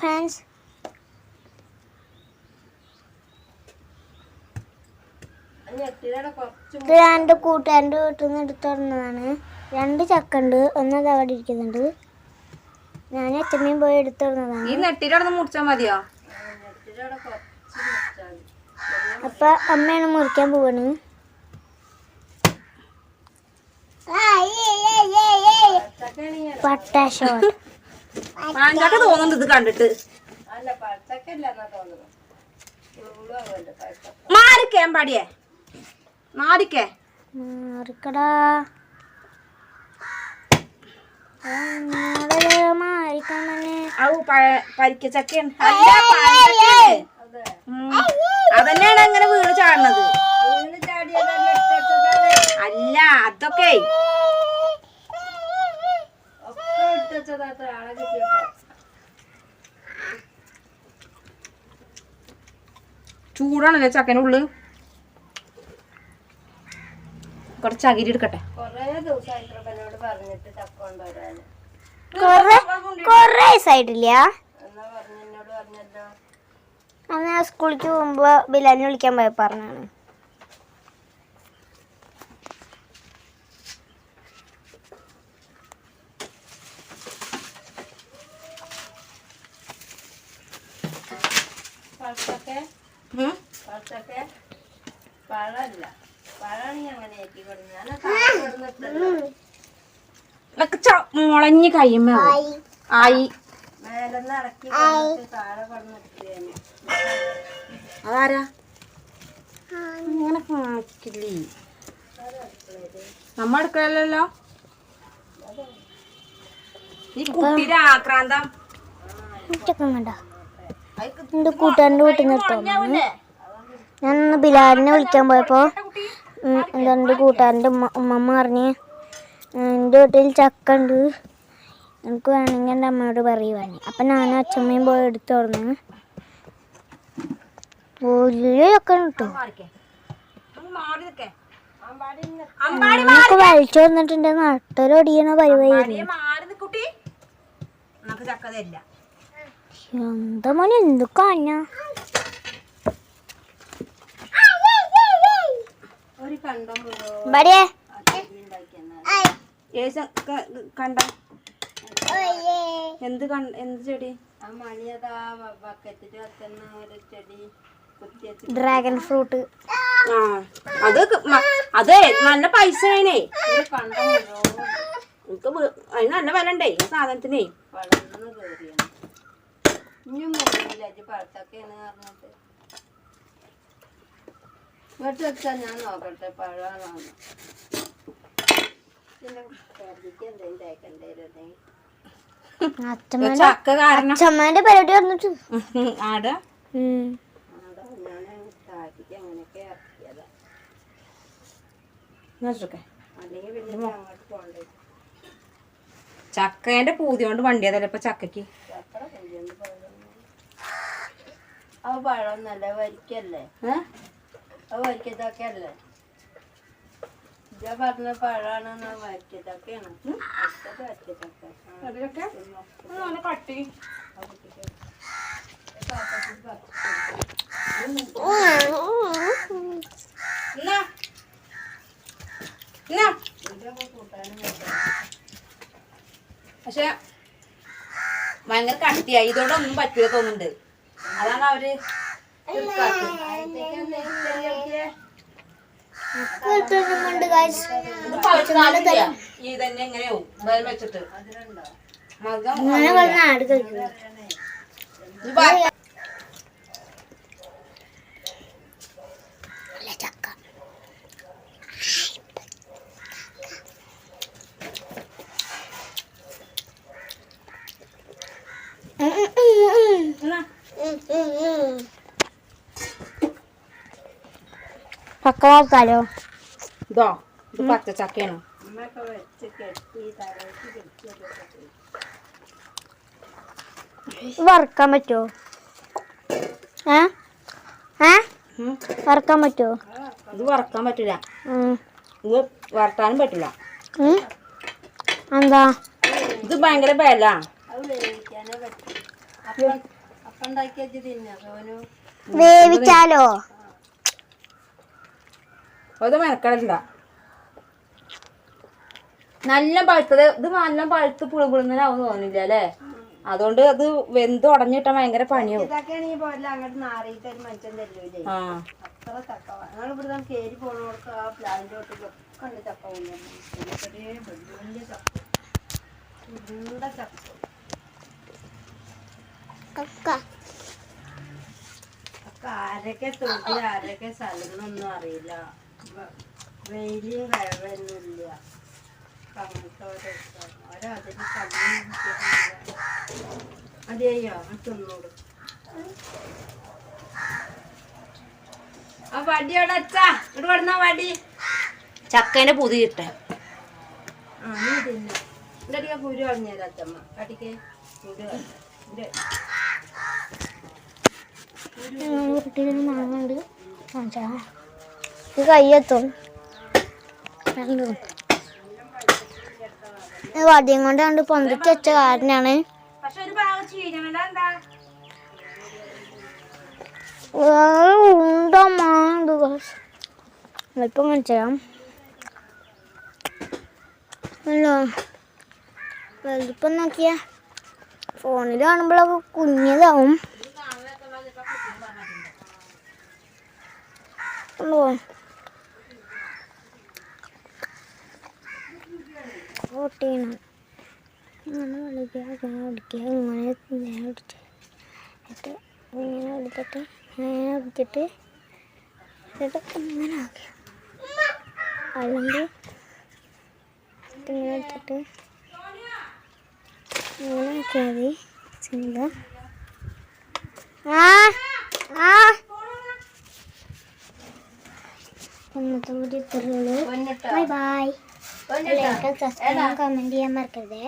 Fans കുറച്ച് ഇത് രണ്ട് കൂട്ടുകാരന്റെ വീട്ടിൽ നിന്ന് എടുത്തുകൊടുന്നതാണ് രണ്ട് ചക്കുണ്ട് ഒന്നത് അവിടെ ഇരിക്കുന്നുണ്ട്. ഞാൻ അച്ഛമ്മയും പോയി എടുത്തുകൊടുന്നതാണ് ഈ മുറിച്ചാൽ മതിയോ. അപ്പൊ അമ്മയാണ് മുറിക്കാൻ പോവാണ്. പട്ടാ പട്ടാശോ പാഞ്ചാക്ക തോന്നുന്നുണ്ട് ഇത് കണ്ടിട്ട്. മാറിക്കേ പാടിയേ മാറിക്കേ. മാറിക്കടാ. പരിക്കച്ചക്കയാണ്. അതന്നെയാണ് അങ്ങനെ വീണ് ചാടുന്നത്. അല്ല അതൊക്കെ. ഇട്ടച്ചതാത്ത ആളെ കിട്ടിയപ്പോ ചൂടാണല്ലേ ചക്കന്റെ ഉള്ളു? കുറച്ച് അകിരി എടുക്കട്ടെ. കൊറേ സൈഡില്ല അന്ന് സ്കൂളിലേക്ക് പോകുമ്പോ ബിലാലിനെ വിളിക്കാൻ പോയ പറഞ്ഞാണ് പച്ചക്ക പഴമില്ല പഴാണെങ്കിൽ അങ്ങനെ ഇതൊക്കെ ച- മുളഞ്ഞ് കഴിയുമ്പോ ആയി. മേലെന്ന് ഇറക്കി താഴെ അതാരാ? അങ്ങനെ കാണിക്കില്ലേ? നമ്മ അടുക്കളല്ലോ ഈ കുട്ടിയുടെ ആക്രാന്തം. ചക്കം കണ്ട ഞാൻ ഒന്ന് ബിലാലിനെ വിളിക്കാൻ പോയപ്പോ രണ്ട് കൂട്ടുകാരന്റെ ഉമ്മ ഉമ്മമ്മ പറഞ്ഞ് എന്റെ വീട്ടിൽ ചക്ക ഉണ്ട്. എനിക്ക് വേണമെങ്കിൽ എന്റെ അമ്മയോട് പറയൂ പറഞ്ഞു. അപ്പം ഞാനും അച്ഛമ്മയും പോയി എടുത്തു തുറന്ന്. വലിയ ചക്ക കിട്ടും നമുക്ക് വലിച്ചു വന്നിട്ടുണ്ട്. നട്ടൊരൊടിയണ പരിപാടി എന്താ മോനെ എന്ത് കണ്ടം? എന്ത് കണ്ട? എന്ത് ചെടി? ഡ്രാഗൺ ഫ്രൂട്ട് ആ അത് അത് നല്ല പൈസ വേണേ വീ- അതിന് നല്ല വില ഉണ്ടേ സാധനത്തിനേ. വളർന്ന് കയറിയാണ് ഇനിയും മുറിയില്ല അജി പറഞ്ഞിട്ട് ഇങ്ങോട്ട് വെച്ചാൽ ഞാൻ നോക്കട്ടെ പഴമാണോ അച്ഛമ്മേന്റെ പരിപാടി വന്നിട്ട്. ആടെ? ചക്കേന്റെ പൂതി കൊണ്ട് വണ്ടിയതല്ലേ ഇപ്പൊ ചക്കക്ക് പഴം നല്ല വരിക്കല്ലേ ഏഹ് അത് വരിക്കത്തൊക്കെ അല്ലേ പറഞ്ഞ പഴാണെന്ന് എന്നാ പക്ഷെ ഭയങ്കര കട്ടിയായി. ഇതോടൊന്നും പറ്റൂല തോന്നുന്നുണ്ട്. അതാണ് അവർ വെച്ചിട്ട്. മകം അങ്ങനെ വന്ന് ആട് കഴിക്കും ഇത് പ- ചക്ക എന്നാ. വളർത്താലോ ഇതോ ഇത് പച്ച ചക്കയാണ്. വറുക്കാൻ പറ്റുമോ ഏ? ഏ? വറക്കാൻ പറ്റുമോ ഇത് വറക്കാൻ പറ്റില്ല. ഇത് വറട്ടാനും പറ്റില്ല. എന്താ? ഇത് ഭയങ്കര ബല അത് വേവിക്കാനേ പറ്റും അപ്പം അപ്പം ഉണ്ടാക്കി വെച്ച് തിന്നാ സോനു വേവിച്ചാലോ അത് മെനക്കടില്ല നല്ല പഴുത്തത് ഇത് നല്ല പഴുത്ത് പുളിപുളുന്നതിനാവും തോന്നില്ല അല്ലേ? അതുകൊണ്ട് അത് വെന്ത് ഉടഞ്ഞിട്ടാ ഭയങ്കര പണിയാവും. ആ. ആരൊക്കെ തൊട്ടി ആരൊക്കെ സ്ഥലങ്ങളൊന്നും അറിയില്ല. വെയിലും. ഓരോ അതിന് കല്ലും അതെയോ? തിന്നോളൂ ആ വടി അവിടെ അച്ഛാ ഇവിടെ കൊടുന്ന വടി. ചക്കേന്റെ പുതി കിട്ടേ ആ നീ തിന്ന. എന്നിട്ട് കുരു കളഞ്ഞേരാ അച്ഛമ്മ കടിക്ക് കുരു കളഞ്ഞ. ഉരുട്ടിയിൽ മാങ്ങുണ്ട് ഇത് കയ്യെത്തും. വടിയും കൊണ്ട് കണ്ട് പൊന്തിച്ച് വെച്ച കാരനാണ്. അല്പം കാണിച്ചാം അല്ലോ വലുപ്പം നോക്കിയ ഫോണിൽ കാണുമ്പോഴൊക്കെ കുഞ്ഞതാവും. ഉണ്ടോ? ഓട്ടീണം ഇങ്ങനെ വിളിക്കുക ഇങ്ങനെ വിളിക്കുക ഇങ്ങനെ ഇങ്ങനെ വിളിച്ച്. എന്നിട്ട് ഇങ്ങനെ എടുത്തിട്ട് ഇങ്ങനെ എടുത്തിട്ട് എന്നിട്ട് ഇങ്ങനെ ആക്കി അല്ലെങ്കിൽ ഇങ്ങനെ എടുത്തിട്ട് ഇങ്ങനെ ആക്കിയാൽ മതി സിമ്പിൾ ആ ആ. ഇന്നത്തെ വീഡിയോ ഇത്രയേ ഉള്ളൂ. പൊന്നിട്ടോ ബൈ ബൈ சப்ஸ்கிரைப் கமெண்ட் ஏமா இருக்கிறது